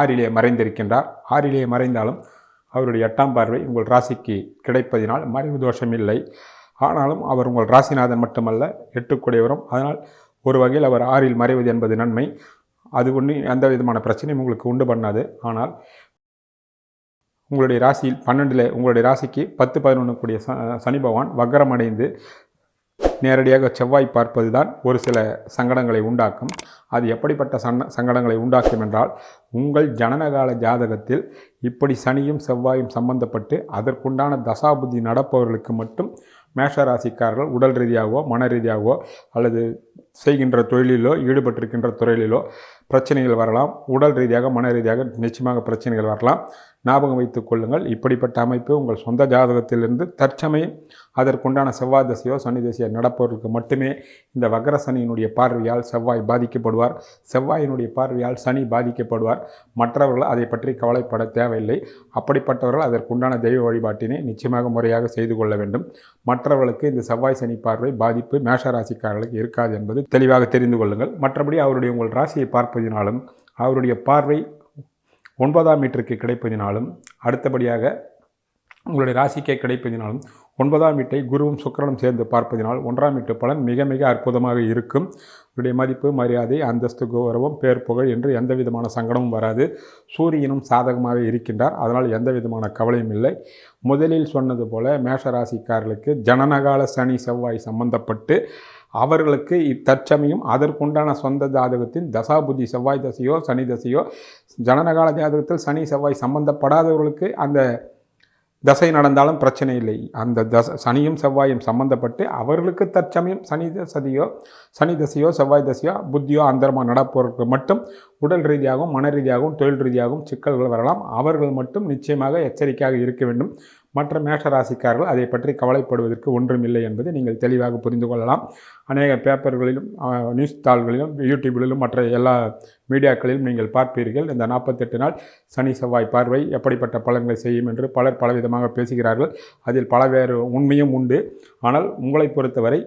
ஆறிலே மறைந்திருக்கின்றார். ஆறிலே மறைந்தாலும் அவருடைய எட்டாம் பார்வை உங்கள் ராசிக்கு கிடைப்பதினால் மறைவு தோஷம் இல்லை ஆனாலும் அவர் உங்கள் ராசிநாதன் மட்டுமல்ல எட்டுக்குடையவரும். அதனால் ஒரு வகையில் அவர் ஆறில் மறைவது என்பது நன்மை. அது ஒன்றும் எந்த விதமான பிரச்சனையும் உங்களுக்கு உண்டு பண்ணாது. ஆனால் உங்களுடைய ராசியில் பன்னெண்டில் உங்களுடைய ராசிக்கு பத்து பதினொன்று கூடிய ச சனி பகவான் வக்கரமடைந்து நேரடியாக செவ்வாய் பார்ப்பது தான் ஒரு சில சங்கடங்களை உண்டாக்கும். அது எப்படிப்பட்ட சன் சங்கடங்களை உண்டாக்கும் என்றால் உங்கள் ஜனனகால ஜாதகத்தில் இப்படி சனியும் செவ்வாயும் சம்பந்தப்பட்டு அதற்குண்டான தசாபுத்தி நடப்பவர்களுக்கு மட்டும் மேஷ ராசிக்காரர்கள் உடல் ரீதியாகவோ மன ரீதியாகவோ அல்லது செய்கின்ற தொழிலிலோ ஈடுபட்டிருக்கின்ற துறையிலோ பிரச்சனைகள் வரலாம். உடல் ரீதியாக மன ரீதியாக நிச்சயமாக பிரச்சனைகள் வரலாம். ஞாபகம் வைத்துக் கொள்ளுங்கள். இப்படிப்பட்ட அமைப்பு உங்கள் சொந்த ஜாதகத்திலிருந்து தற்சமயம் அதற்குண்டான செவ்வாய் தசையோ சனி தசையோ நடப்பவர்களுக்கு மட்டுமே இந்த வக்கர சனியினுடைய பார்வையால் செவ்வாய் பாதிக்கப்படுவார். செவ்வாயினுடைய பார்வையால் சனி பாதிக்கப்படுவார். மற்றவர்கள் அதை பற்றி கவலைப்பட தேவையில்லை. அப்படிப்பட்டவர்கள் அதற்குண்டான தெய்வ வழிபாட்டினை நிச்சயமாக முறையாக செய்து கொள்ள வேண்டும். மற்றவர்களுக்கு இந்த செவ்வாய் சனி பார்வை பாதிப்பு மேஷ ராசிக்காரர்களுக்கு இருக்காது என்பது தெளிவாக தெரிந்து கொள்ளுங்கள். மற்றபடி அவருடைய உங்கள் ராசியை பார்ப்பதினாலும் அவருடைய பார்வை ஒன்பதாம் மீட்டருக்கு கிடைப்பதினாலும் அடுத்தபடியாக உங்களுடைய ராசிக்கே கிடைப்பதினாலும் ஒன்பதாம் வீட்டை குருவும் சுக்கரனும் சேர்ந்து பார்ப்பதினால் ஒன்றாம் வீட்டு பலன் மிக மிக அற்புதமாக இருக்கும். உங்களுடைய மதிப்பு மரியாதை அந்தஸ்து கௌரவம் பேர் புகழ் என்று எந்த விதமான சங்கடமும் வராது. சூரியனும் சாதகமாக இருக்கின்றார். அதனால் எந்த விதமான கவலையும் இல்லை. முதலில் சொன்னது போல மேஷராசிக்காரர்களுக்கு ஜனனகால சனி செவ்வாய் சம்பந்தப்பட்டு அவர்களுக்கு தற்சமயம் அதற்குண்டான சொந்த ஜாதகத்தின் தசாபுதி செவ்வாய் தசையோ சனி தசையோ ஜனனகால ஜாதகத்தில் சனி செவ்வாய் சம்பந்தப்படாதவர்களுக்கு அந்த தசை நடந்தாலும் பிரச்சனை இல்லை. அந்த தச சனியும் செவ்வாயும் சம்பந்தப்பட்டு அவர்களுக்கு தற்சமயம் சனி சதியோ சனி தசையோ செவ்வாய் தசையோ புத்தியோ அந்தரமாக நடப்பவர்களுக்கு மட்டும் உடல் ரீதியாகவும் மன ரீதியாகவும் தொழில் ரீதியாகவும் சிக்கல்கள் வரலாம். அவர்கள் மட்டும் நிச்சயமாக எச்சரிக்கையாக இருக்க வேண்டும். மற்ற மேஷ ராசிக்காரர்கள் அதை பற்றி கவலைப்படுவதற்கு ஒன்றும் இல்லை என்பதை நீங்கள் தெளிவாக புரிந்து கொள்ளலாம். அநேக பேப்பர்களிலும் நியூஸ் தாள்களிலும் யூடியூபிலும் மற்ற எல்லா மீடியாக்களிலும் நீங்கள் பார்ப்பீர்கள். இந்த நாற்பத்தெட்டு நாள் சனி செவ்வாய் பார்வை எப்படிப்பட்ட பலன்களை செய்யும் என்று பலர் பலவிதமாக பேசுகிறார்கள். அதில் பல வேறு உண்மையும் உண்டு. ஆனால் உங்களை பொறுத்தவரை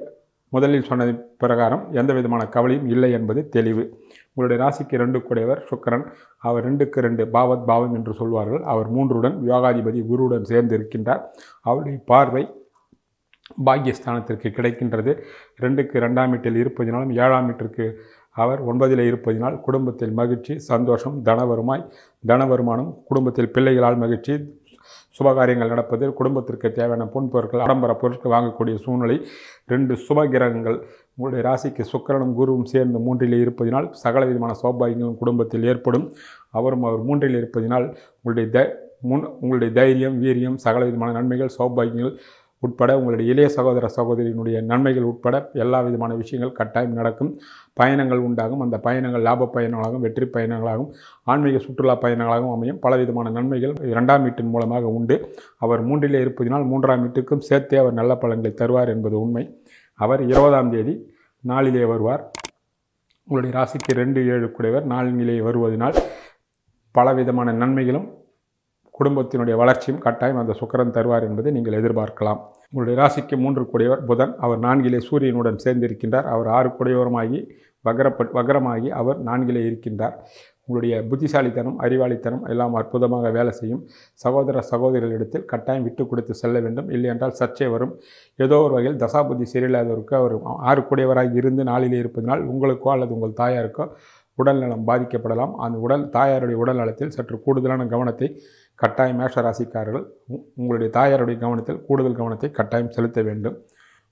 முதலில் சொன்னது பிரகாரம் எந்த விதமான கவலையும் இல்லை என்பது தெளிவு. உங்களுடைய ராசிக்கு ரெண்டு கூடையவர் சுக்கரன். அவர் ரெண்டுக்கு ரெண்டு பாவத் பாவம் என்று சொல்வார்கள். அவர் மூன்றுடன் யோகாதிபதி குருவுடன் சேர்ந்து இருக்கின்றார் அவருடைய பார்வை பாக்கியஸ்தானத்திற்கு கிடைக்கின்றது. ரெண்டுக்கு ரெண்டாம் வீட்டில் இருப்பதினாலும் ஏழாம் வீட்டிற்கு அவர் ஒன்பதில் இருப்பதினால் குடும்பத்தில் மகிழ்ச்சி சந்தோஷம் தனவருமாய் தனவருமானம் தன வருமானம் குடும்பத்தில் பிள்ளைகளால் மகிழ்ச்சி சுபகாரியங்கள் நடப்பது குடும்பத்திற்கு தேவையான பொன் பொருட்கள் ஆடம்பர பொருட்கள் வாங்கக்கூடிய சூழ்நிலை ரெண்டு சுப கிரகங்கள் உங்களுடைய ராசிக்கு சுக்கரனும் குருவும் சேர்ந்து மூன்றில் இருப்பதினால் சகல விதமான சௌபாகியங்களும் குடும்பத்தில் ஏற்படும். அவரும் அவர் மூன்றில் இருப்பதினால் உங்களுடைய த முன் உங்களுடைய தைரியம் வீரியம் சகல விதமான நன்மைகள் சௌபாகியங்கள் உட்பட உங்களுடைய இளைய சகோதர சகோதரியினுடைய நன்மைகள் உட்பட எல்லா விதமான விஷயங்கள் கட்டாயம் நடக்கும். பயணங்கள் உண்டாகும். அந்த பயணங்கள் லாப பயணங்களாகவும் வெற்றி பயணங்களாகவும் ஆன்மீக சுற்றுலா பயணங்களாகவும் அமையும். பல விதமான நன்மைகள் இரண்டாம் வீட்டின் மூலமாக உண்டு. அவர் மூன்றிலே இருப்பதினால் மூன்றாம் வீட்டுக்கும் சேர்த்தே அவர் நல்ல பலன்களை தருவார் என்பது உண்மை. அவர் இருபதாம் தேதி நாளிலே வருவார். உங்களுடைய ராசிக்கு ரெண்டு ஏழு குடைவர். நாளிலே வருவதனால் பலவிதமான நன்மைகளும் குடும்பத்தினுடைய வளர்ச்சியும் கட்டாயம் அந்த சுக்கரன் தருவார் என்பதை நீங்கள் எதிர்பார்க்கலாம். உங்களுடைய ராசிக்கு மூன்று குடையவர். புதன் அவர் நான்கிலே சூரியனுடன் சேர்ந்திருக்கின்றார். அவர் ஆறு குடையோரமாகி வகரப்பட் வகரமாகி அவர் நான்கிலே இருக்கின்றார். உங்களுடைய புத்திசாலித்தனம் அறிவாளித்தனம் எல்லாம் அற்புதமாக வேலை செய்யும். சகோதர சகோதரிகளிடத்தில் கட்டாயம் விட்டு கொடுத்து செல்ல வேண்டும். இல்லை என்றால் சர்ச்சை வரும். ஏதோ ஒரு வகையில் தசாபுத்தி சரியில்லாதவருக்கு அவர் ஆறுக்குடையவராக இருந்து நாளிலே இருப்பதனால் உங்களுக்கோ அல்லது உங்கள் தாயாருக்கோ உடல்நலம் பாதிக்கப்படலாம். அந்த உடல் தாயாருடைய உடல் நலத்தில் சற்று கூடுதலான கவனத்தை கட்டாயம் மேஷ ராசிக்காரர்கள் உங்களுடைய தாயாருடைய கவனத்தில் கூடுதல் கவனத்தை கட்டாயம் செலுத்த வேண்டும்.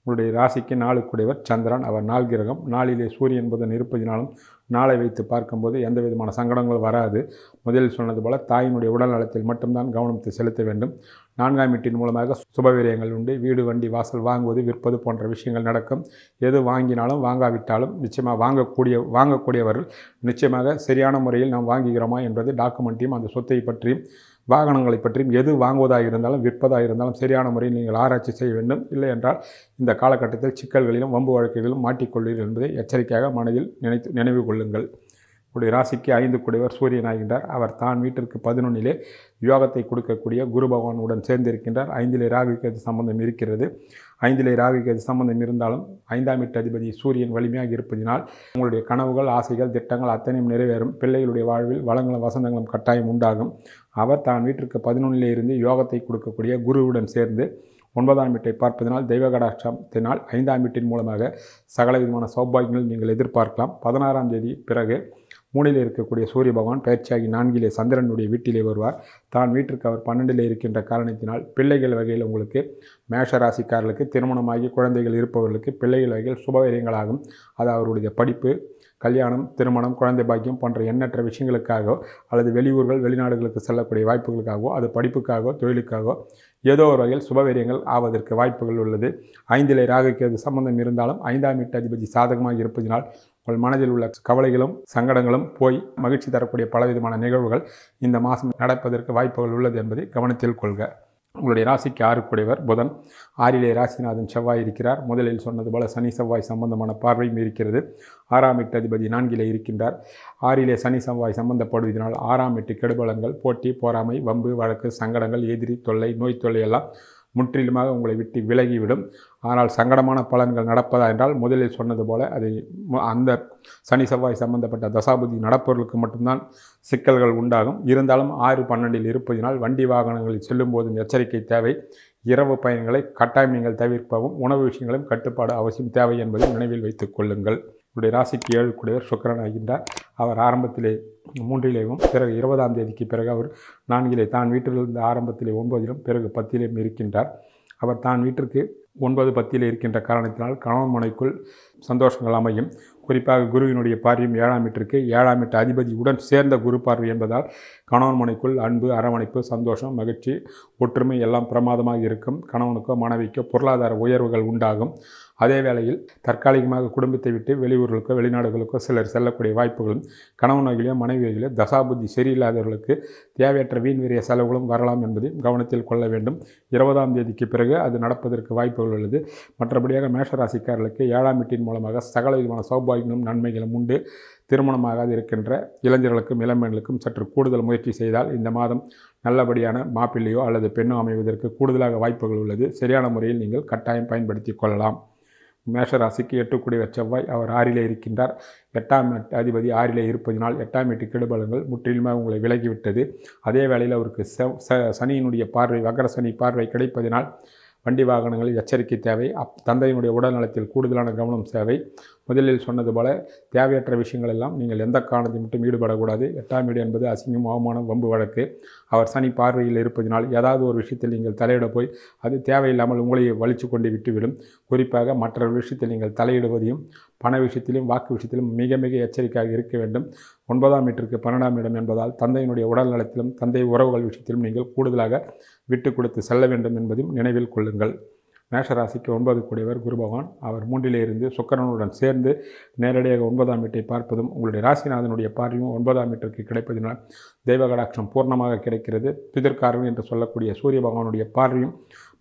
உங்களுடைய ராசிக்கு நாளுக்குடையவர் சந்திரன். அவர் நாள் கிரகம். நாளிலே சூரியன் புதன் இருப்பதினாலும் நாளை வைத்து பார்க்கும்போது எந்த விதமான சங்கடங்களும் வராது. முதலில் சொன்னது போல தாயினுடைய உடல் நலத்தில் மட்டும்தான் கவனத்தை செலுத்த வேண்டும். நான்காம் வீட்டின் மூலமாக சுபவீரியங்கள் உண்டு. வீடு வண்டி வாசல் வாங்குவது விற்பது போன்ற விஷயங்கள் நடக்கும். எது வாங்கினாலும் வாங்காவிட்டாலும் நிச்சயமாக வாங்கக்கூடிய வாங்கக்கூடியவர்கள் நிச்சயமாக சரியான முறையில் நாம் வாங்குகிறோமா என்பது டாக்குமெண்ட்டையும் அந்த சொத்தை பற்றியும் வாகனங்களை பற்றியும் எது வாங்குவதாக இருந்தாலும் விற்பதாக இருந்தாலும் சரியான முறையில் நீங்கள் ஆராய்ச்சி செய்ய வேண்டும். இல்லை என்றால் இந்த காலகட்டத்தில் சிக்கல்களிலும் வம்பு வழக்குகளிலும் மாட்டிக்கொள்வீர்கள் என்பதை எச்சரிக்கையாக மனதில் நினைத்து நினைவு கொள்ளுங்கள். உடைய ராசிக்கு ஐந்து குடைவர் சூரியன் ஆகின்றார். அவர் தான் வீட்டிற்கு பதினொன்னிலே யோகத்தை கொடுக்கக்கூடிய குரு பகவானுடன் சேர்ந்திருக்கின்றார். ஐந்திலே ராகுக்கு சம்பந்தம் இருக்கிறது. ஐந்திலே ராகுக்கு கேது சம்பந்தம் இருந்தாலும் ஐந்தாம் வீட்டு அதிபதி சூரியன் வலிமையாக இருப்பதினால் உங்களுடைய கனவுகள் ஆசைகள் திட்டங்கள் அத்தனையும் நிறைவேறும். பிள்ளைகளுடைய வாழ்வில் வளங்களும் வசந்தங்களும் கட்டாயம் உண்டாகும். அவர் தான் வீட்டிற்கு பதினொன்றிலே இருந்து யோகத்தை கொடுக்கக்கூடிய குருவுடன் சேர்ந்து ஒன்பதாம் வீட்டை பார்ப்பதனால் தெய்வ கடாட்சத்தினால் ஐந்தாம் வீட்டின் மூலமாக சகல விதமான சௌபாகியங்கள் நீங்கள் எதிர்பார்க்கலாம். பதினாறாம் தேதி பிறகு மூணில் இருக்கக்கூடிய சூரிய பகவான் பயிற்சியாகி நான்கிலே சந்திரனுடைய வீட்டிலே வருவார். தான் வீட்டிற்கு அவர் பன்னெண்டிலே இருக்கின்ற காரணத்தினால் பிள்ளைகள் வகையில் உங்களுக்கு மேஷ ராசிக்காரர்களுக்கு திருமணமாகி குழந்தைகள் இருப்பவர்களுக்கு பிள்ளைகள் வகையில் சுபவீரியங்களாகும் அது அவருடைய படிப்பு கல்யாணம் திருமணம் குழந்தை பாக்கியம் போன்ற எண்ணற்ற விஷயங்களுக்காகவோ அல்லது வெளியூர்கள் வெளிநாடுகளுக்கு செல்லக்கூடிய வாய்ப்புகளுக்காகவோ அது படிப்புக்காகவோ தொழிலுக்காகவோ ஏதோ ஒரு வகையில் சுபவீரியங்கள் ஆவதற்கு வாய்ப்புகள் உள்ளது. ஐந்திலே ராகுக்கு சம்பந்தம் இருந்தாலும் ஐந்தாம் வீட்டு அதிபதி சாதகமாக இருப்பதினால் உங்கள் மனதில் உள்ள கவலைகளும் சங்கடங்களும் போய் மகிழ்ச்சி தரக்கூடிய பலவிதமான நிகழ்வுகள் இந்த மாதம் நடப்பதற்கு வாய்ப்புகள் உள்ளது என்பதை கவனத்தில் கொள்க. உங்களுடைய ராசிக்கு ஆறுக்குடையவர் புதன். ஆறிலே ராசிநாதன் செவ்வாய் இருக்கிறார். முதலில் சொன்னது போல சனி செவ்வாய் சம்பந்தமான பார்வையும் இருக்கிறது. ஆறாம் எட்டு அதிபதி நான்கிலே இருக்கின்றார். ஆறிலே சனி செவ்வாய் சம்பந்தப்படுவதனால் ஆறாம் எட்டு கெடுபலங்கள் போட்டி போராமை வம்பு வழக்கு சங்கடங்கள் எதிரி தொல்லை நோய் தொல்லை எல்லாம் முற்றிலுமாக உங்களை விட்டு விலகிவிடும். ஆனால் சங்கடமான பலன்கள் நடப்பதா என்றால் முதலில் சொன்னது போல அது அந்த சனி செவ்வாய் சம்பந்தப்பட்ட தசாபதி நடப்பவர்களுக்கு மட்டும்தான் சிக்கல்கள் உண்டாகும். இருந்தாலும் ஆறு பன்னெண்டில் இருப்பதினால் வண்டி வாகனங்களில் செல்லும் போதும் எச்சரிக்கை தேவை. இரவு பயணங்களை கட்டாயம் நீங்கள் தவிர்க்கவும் உணவு விஷயங்களும் கட்டுப்பாடு அவசியம் தேவை என்பதை நினைவில் வைத்துக் கொள்ளுங்கள். உடைய ராசிக்கு ஏழு கூடியவர் சுக்கரன் ஆகின்றார். அவர் ஆரம்பத்திலே மூன்றிலேயும் பிறகு இருபதாம் தேதிக்கு பிறகு அவர் நான்கிலே தான் வீட்டிலிருந்து ஆரம்பத்திலே ஒன்பதிலும் பிறகு பத்திலேயும் இருக்கின்றார். அவர் தான் வீட்டிற்கு ஒன்பது பத்தியில் இருக்கின்ற காரணத்தினால் கணவன் மனைக்குள் சந்தோஷங்கள் அமையும். குறிப்பாக குருவினுடைய பார்வையும் ஏழாம் வீட்டிற்கு ஏழாம் வீட்டு அதிபதி உடன் சேர்ந்த குரு பார்வை என்பதால் கணவன் மனைக்குள் அன்பு அரவணைப்பு சந்தோஷம் மகிழ்ச்சி ஒற்றுமை எல்லாம் பிரமாதமாக இருக்கும். கணவனுக்கோ மனைவிக்கோ பொருளாதார உயர்வுகள் உண்டாகும். அதே வேளையில் தற்காலிகமாக குடும்பத்தை விட்டு வெளியூர்களுக்கோ வெளிநாடுகளுக்கோ சிலர் செல்லக்கூடிய வாய்ப்புகளும் கணவன் வகையிலோ மனைவி தசாபுத்தி சரியில்லாதவர்களுக்கு தேவையற்ற வீண் வீரிய செலவுகளும் வரலாம் என்பதை கவனத்தில் கொள்ள வேண்டும். இருபதாம் தேதிக்கு பிறகு அது நடப்பதற்கு வாய்ப்புகள் உள்ளது. மற்றபடியாக மேஷராசிக்காரர்களுக்கு ஏழாம் வீட்டின் மூலமாக சகல விதமான சௌபாகியங்களும் நன்மைகளும் உண்டு. திருமணமாகாது இருக்கின்ற இளைஞர்களுக்கும் இளம்பெண்களுக்கும் சற்று கூடுதல் முயற்சி செய்தால் இந்த மாதம் நல்லபடியான மாப்பிள்ளையோ அல்லது பெண்ணோ அமைவதற்கு கூடுதலாக வாய்ப்புகள் உள்ளது. சரியான முறையில் நீங்கள் கட்டாயம் பயன்படுத்தி கொள்ளலாம். மேஷராசிக்கு ராசிக்கு செவ்வாய் அவர் ஆறிலே இருக்கின்றார். எட்டாம் அதிபதி ஆறிலே இருப்பதினால் எட்டாம் எட்டு கெடுபலங்கள் முற்றிலுமே உங்களை விலகிவிட்டது. அதே வேளையில் அவருக்கு ச சனியினுடைய பார்வை வக்கர சனி பார்வை கிடைப்பதினால் வண்டி வாகனங்களில் எச்சரிக்கை தேவை. அப் தந்தையினுடைய உடல் நலத்தில் கூடுதலான கவனம் தேவை. முதலில் சொன்னது போல தேவையற்ற விஷயங்கள் எல்லாம் நீங்கள் எந்த காரணத்தை மட்டும் ஈடுபடக்கூடாது. எட்டாம் வீடு என்பது அசிங்கம் அவமானம் வம்பு வழக்கு. அவர் சனி பார்வையில் இருப்பதினால் ஏதாவது ஒரு விஷயத்தில் நீங்கள் தலையிட போய் அது தேவையில்லாமல் உங்களை வலிச்சு கொண்டு விட்டுவிடும். குறிப்பாக மற்ற விஷயத்தில் நீங்கள் தலையிடுவதையும் பண விஷயத்திலும் வாக்கு விஷயத்திலும் மிக மிக எச்சரிக்கையாக இருக்க வேண்டும். ஒன்பதாம் மீட்டருக்கு பன்னெண்டாம் இடம் என்பதால் தந்தையினுடைய உடல் நலத்திலும் தந்தை உறவுகள் விஷயத்திலும் நீங்கள் கூடுதலாக விட்டு கொடுத்து செல்ல வேண்டும் என்பதையும் நினைவில் கொள்ளுங்கள். மேஷராசிக்கு ஒன்பது கூடியவர் குரு பகவான். அவர் மூன்றிலே இருந்து சுக்கரனுடன் சேர்ந்து நேரடியாக ஒன்பதாம் வீட்டை பார்ப்பதும் உங்களுடைய ராசிநாதனுடைய பார்வையும் ஒன்பதாம் வீட்டிற்கு கிடைப்பதினால் தெய்வ கடாட்சம் பூர்ணமாக கிடைக்கிறது. பிதற்காரன் என்று சொல்லக்கூடிய சூரிய பகவானுடைய பார்வையும்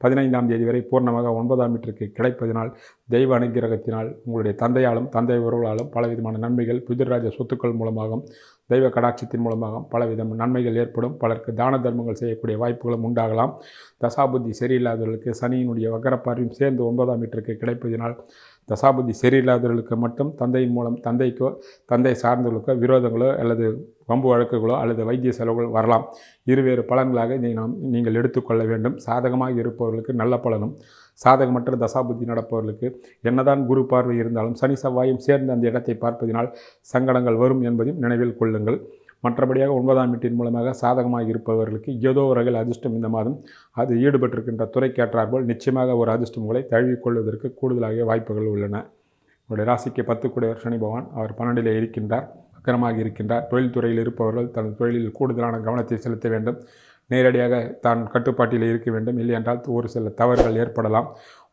பதினைந்தாம் தேதி வரை பூர்ணமாக ஒன்பதாம் வீட்டிற்கு கிடைப்பதினால் தெய்வ அனுகிரகத்தினால் உங்களுடைய தந்தையாலும் தந்தை உறவுகளாலும் பலவிதமான நன்மைகள் பிதிர்ராஜ சொத்துக்கள் மூலமாகவும் தெய்வ கடாட்சத்தின் மூலமாக பலவித நன்மைகள் ஏற்படும். பலருக்கு தான தர்மங்கள் செய்யக்கூடிய வாய்ப்புகளும் உண்டாகலாம். தசாபுத்தி சரியில்லாதவர்களுக்கு சனியினுடைய வக்கரப்பார்வையும் சேர்ந்து ஒன்பதாம் வீட்டிற்கு கிடைப்பதினால் தசாபுத்தி சரியில்லாதவர்களுக்கு மட்டும் தந்தையின் மூலம் தந்தைக்கோ தந்தை சார்ந்தவர்களுக்கோ விரோதங்களோ அல்லது வம்பு வழக்குகளோ அல்லது வைத்திய செலவுகள் வரலாம். இருவேறு பலன்களாக இதை நாம் நீங்கள் எடுத்துக்கொள்ள வேண்டும். சாதகமாக இருப்பவர்களுக்கு நல்ல பலனும் சாதகமற்ற தசாபுத்தி நடப்பவர்களுக்கு என்னதான் குரு பார்வை இருந்தாலும் சனி செவ்வாயும் சேர்ந்து அந்த இடத்தை பார்ப்பதினால் சங்கடங்கள் வரும் என்பதையும் நினைவில் கொள்ளுங்கள். மற்றபடியாக ஒன்பதாம் வீட்டின் மூலமாக சாதகமாக இருப்பவர்களுக்கு ஏதோ வகையில் அதிர்ஷ்டம் இந்த மாதம். அது ஈடுபட்டிருக்கின்ற துறைக்கேற்றார்போல் நிச்சயமாக ஒரு அதிர்ஷ்டம் உங்களை தழுவிக்கொள்வதற்கு கூடுதலாக வாய்ப்புகள் உள்ளன. உங்களுடைய ராசிக்கு பத்து கூடியவர் சனி பகவான். அவர் பன்னெண்டிலே இருக்கின்றார் வக்கரமாக இருக்கின்றார். தொழில்துறையில் இருப்பவர்கள் தனது தொழிலில் கூடுதலான கவனத்தை செலுத்த வேண்டும். நேரடியாக தான் கட்டுப்பாட்டில் இருக்க வேண்டும். இல்லை என்றால் ஒரு சில தவறுகள் ஏற்படலாம்.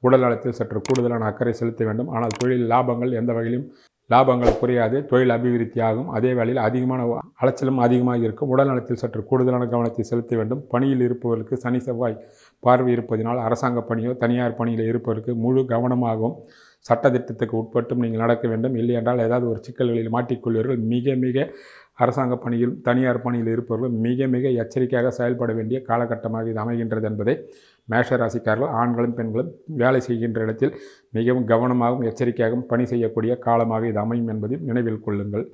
உடல் நலத்தில் சற்று கூடுதலான அக்கறை செலுத்த வேண்டும். ஆனால் தொழில் லாபங்கள் எந்த வகையிலும் லாபங்கள் குறையாது. தொழில் அபிவிருத்தி ஆகும் அதே வேளையில் அதிகமான அலைச்சலும் அதிகமாக இருக்கும். உடல் நலத்தில் சற்று கூடுதலான கவனத்தை செலுத்த வேண்டும். பணியில் இருப்பவர்களுக்கு சனி செவ்வாய் பார்வை இருப்பதினால் அரசாங்க பணியோ தனியார் பணியில் இருப்பவருக்கு முழு கவனமாகவும் சட்டத்திட்டத்துக்கு உட்பட்டும் நீங்கள் நடக்க வேண்டும். இல்லை என்றால் ஏதாவது ஒரு சிக்கல்களில் மாட்டிக்கொள்வீர்கள். மிக மிக அரசாங்க பணியில் தனியார் பணியில் இருப்பவர்கள் மிக மிக எச்சரிக்கையாக செயல்பட வேண்டிய காலகட்டமாக இது அமைகின்றது என்பதை மேஷராசிக்காரர்கள் ஆண்களும் பெண்களும் வேலை செய்கின்ற இடத்தில் மிகவும் கவனமாகவும் எச்சரிக்கையாகவும் பணி செய்யக்கூடிய காலமாக இது அமையும் என்பதையும் நினைவில் கொள்ளுங்கள்.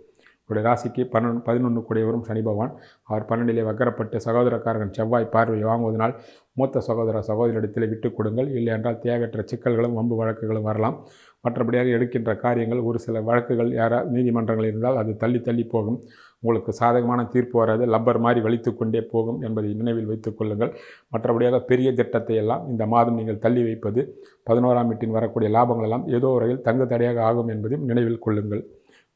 உடைய ராசிக்கு பன்னெண்டு பதினொன்று கூடியவரும் சனி பகவான். அவர் பன்னெண்டிலே வக்கரப்பட்டு சகோதரக்காரர்கள் செவ்வாய் பார்வை வாங்குவதனால் மூத்த சகோதர சகோதரிடத்தில் விட்டு கொடுங்கள். இல்லை என்றால் தேவையற்ற சிக்கல்களும் வம்பு வழக்குகளும் வரலாம். மற்றபடியாக எடுக்கின்ற காரியங்கள் ஒரு சில வழக்குகள் யாராவது நீதிமன்றங்கள் இருந்தால் அது தள்ளி தள்ளி போகும். உங்களுக்கு சாதகமான தீர்ப்பு வராது. லப்பர் மாதிரி வலித்து கொண்டே போகும் என்பதை நினைவில் வைத்துக் கொள்ளுங்கள். மற்றபடியாக பெரிய திட்டத்தை எல்லாம் இந்த மாதம் நீங்கள் தள்ளி வைப்பது பதினோராம் வீட்டின் வரக்கூடிய லாபங்கள் எல்லாம் ஏதோ வரையில் தங்கு தடையாக ஆகும் என்பதையும் நினைவில் கொள்ளுங்கள்.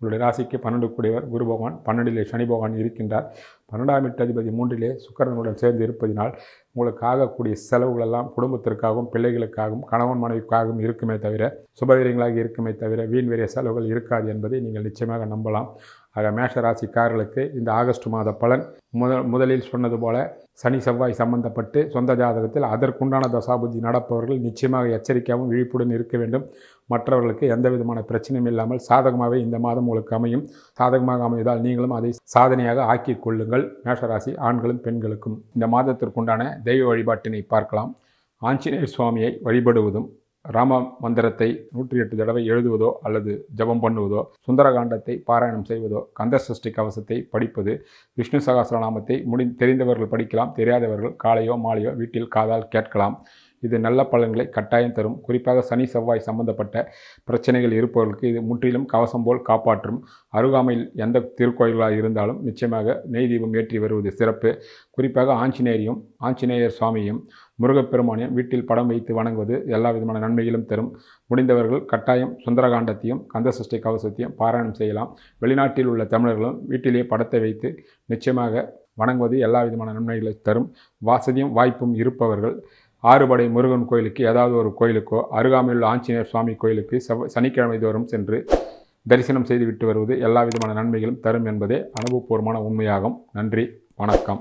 உங்களுடைய ராசிக்கு பன்னெண்டு கூடியவர் குரு பகவான். பன்னெண்டிலே சனி பகவான் இருக்கின்றார். பன்னெண்டாம் வீட்டு அதிபதி மூன்றிலே சுக்கரனுடன் சேர்ந்து இருப்பதினால் உங்களுக்கு ஆகக்கூடிய செலவுகளெல்லாம் குடும்பத்திற்காகவும் பிள்ளைகளுக்காகவும் கணவன் மனைவிக்காகவும் இருக்குமே தவிர சுபவீரியங்களாக இருக்குமே தவிர வீண் வீரிய செலவுகள் இருக்காது என்பதை நீங்கள் நிச்சயமாக நம்பலாம். ஆக மேஷராசிக்காரர்களுக்கு இந்த ஆகஸ்ட் மாத பலன் முத முதலில் சொன்னது போல சனி செவ்வாய் சம்பந்தப்பட்டு சொந்த ஜாதகத்தில் அதற்குண்டான தசாபுத்தி நடப்பவர்கள் நிச்சயமாக எச்சரிக்கையாகவும் விழிப்புடன் இருக்க வேண்டும். மற்றவர்களுக்கு எந்த விதமான பிரச்சனையும் இல்லாமல் சாதகமாகவே இந்த மாதம் உங்களுக்கு அமையும். சாதகமாக அமைவதால் நீங்களும் அதை சாதனையாக ஆக்கி கொள்ளுங்கள். மேஷராசி ஆண்களும் பெண்களுக்கும் இந்த மாதத்திற்குண்டான தெய்வ வழிபாட்டினை பார்க்கலாம். ஆஞ்சநேயர் சுவாமியை வழிபடுவதும் ராம மந்திரத்தை நூற்றி எட்டு தடவை எழுதுவதோ அல்லது ஜபம் பண்ணுவதோ சுந்தரகாண்டத்தை பாராயணம் செய்வதோ கந்த சஷ்டி கவசத்தை படிப்பது விஷ்ணு சகசிரநாமத்தை முடி தெரிந்தவர்கள் படிக்கலாம் தெரியாதவர்கள் காலையோ மாலையோ வீட்டில் காதால் கேட்கலாம். இது நல்ல பலன்களை கட்டாயம் தரும். குறிப்பாக சனி செவ்வாய் சம்பந்தப்பட்ட பிரச்சனைகள் இருப்பவர்களுக்கு இது முற்றிலும் கவசம் போல் காப்பாற்றும். அருகாமையில் எந்த திருக்கோயில்களாக இருந்தாலும் நிச்சயமாக நெய் தீபம் ஏற்றி வருவது சிறப்பு. குறிப்பாக ஆஞ்சநேயரையும் ஆஞ்சநேயர் சுவாமியும் முருகப்பெருமானையும் வீட்டில் படம் வைத்து வணங்குவது எல்லா விதமான நன்மைகளும் தரும். முடிந்தவர்கள் கட்டாயம் சுந்தரகாண்டத்தையும் கந்தசஷ்டி கவசத்தையும் பாராயணம் செய்யலாம். வெளிநாட்டில் உள்ள தமிழர்களும் வீட்டிலேயே படத்தை வைத்து நிச்சயமாக வணங்குவது எல்லா விதமான நன்மைகளை தரும். வாசதியும் வாய்ப்பும் இருப்பவர்கள். ஆறுபடை முருகன் கோயிலுக்கு ஏதாவது ஒரு கோயிலுக்கோ அருகாமையில் உள்ள ஆஞ்சநேயர் சுவாமி கோயிலுக்கு செவ் சனிக்கிழமை தோறும் சென்று தரிசனம் செய்துவிட்டு வருவது எல்லா விதமான நன்மைகளும் தரும் என்பதே அனுபவபூர்வமான உண்மையாகும். நன்றி வணக்கம்.